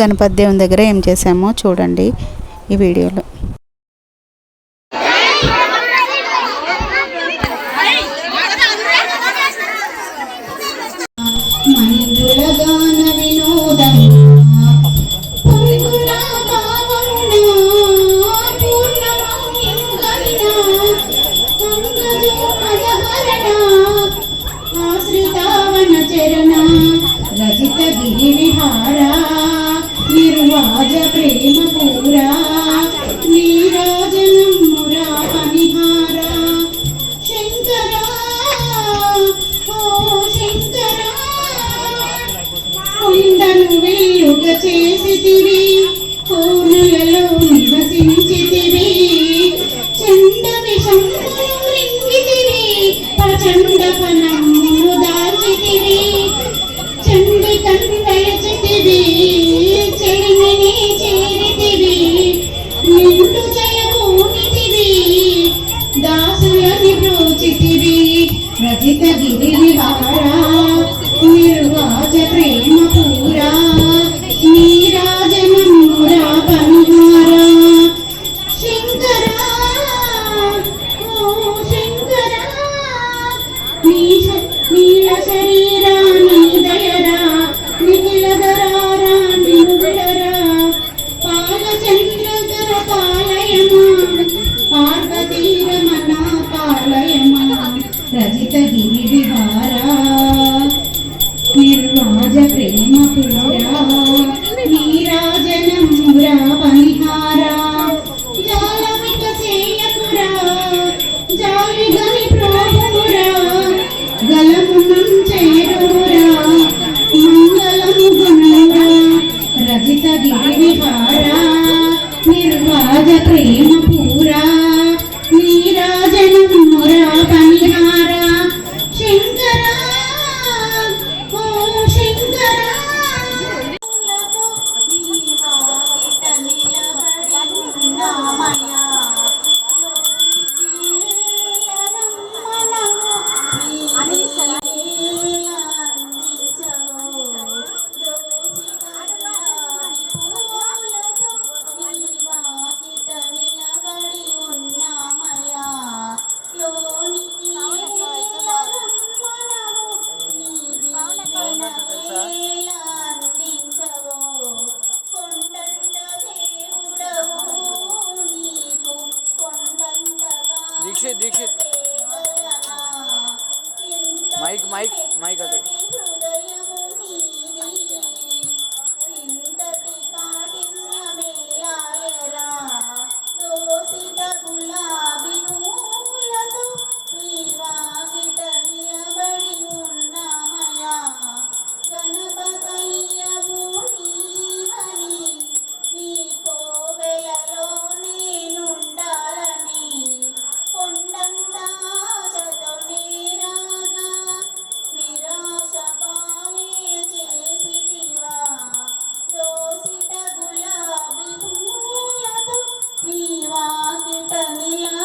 గణపతి దేవుని దగ్గర ఏం చేసామో చూడండి ఈ వీడియోలో. కలుగ చేసితివి కోనులలో నివసించితివి. చండ విషమును మృంగితివి ప్రచండ పనమును దాచితివి. చండి కందలచితివి Então, ligando em prova moral. Mike mike mike Hallelujah.